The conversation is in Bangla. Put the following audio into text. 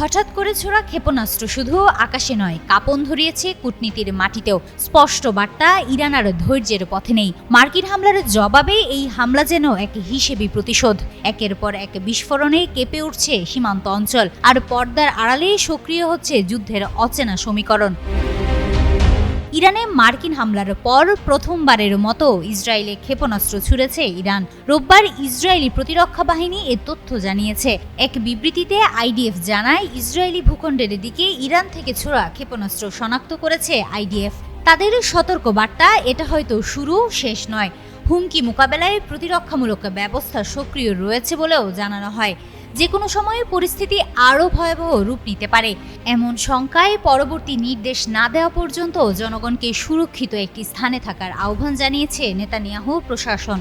হঠাৎ করে ছোড়া ক্ষেপণাস্ত্র শুধু আকাশে নয়, কাপন ধরিয়েছে কূটনীতির মাটিতেও। স্পষ্ট বার্তা, ইরান আর ধৈর্যের পথে নেই। মার্কিন হামলার জবাবে এই হামলা যেন এক হিসেবি প্রতিশোধ। একের পর এক বিস্ফোরণে কেঁপে উঠছে সীমান্ত অঞ্চল, আর পর্দার আড়ালে সক্রিয় হচ্ছে যুদ্ধের অচেনা সমীকরণ। ইরানে মার্কিন হামলার পর প্রথমবারের মতো ইসরায়েলে ক্ষেপণাস্ত্র ছুড়েছে ইরান। রোববার ইসরায়েলি প্রতিরক্ষা বাহিনী এ তথ্য জানিয়েছে। এক বিবৃতিতে আইডিএফ জানায়, ইসরায়েলি ভূখণ্ডের দিকে ইরান থেকে ছোড়া ক্ষেপণাস্ত্র শনাক্ত করেছে আইডিএফ। তাদের সতর্ক বার্তা এটা হয়তো শুরু, শেষ নয়। হুমকি মোকাবেলায় প্রতিরক্ষামূলক ব্যবস্থা সক্রিয় রয়েছে বলেও জানানো হয়। যে কোনো সময়ে পরিস্থিতি আরও ভয়াবহ রূপ নিতে পারে। এমন শঙ্কায় পরবর্তী নির্দেশ না দেওয়া পর্যন্ত জনগণকে সুরক্ষিত একটি স্থানে থাকার আহ্বান জানিয়েছে নেতানিয়াহু প্রশাসন।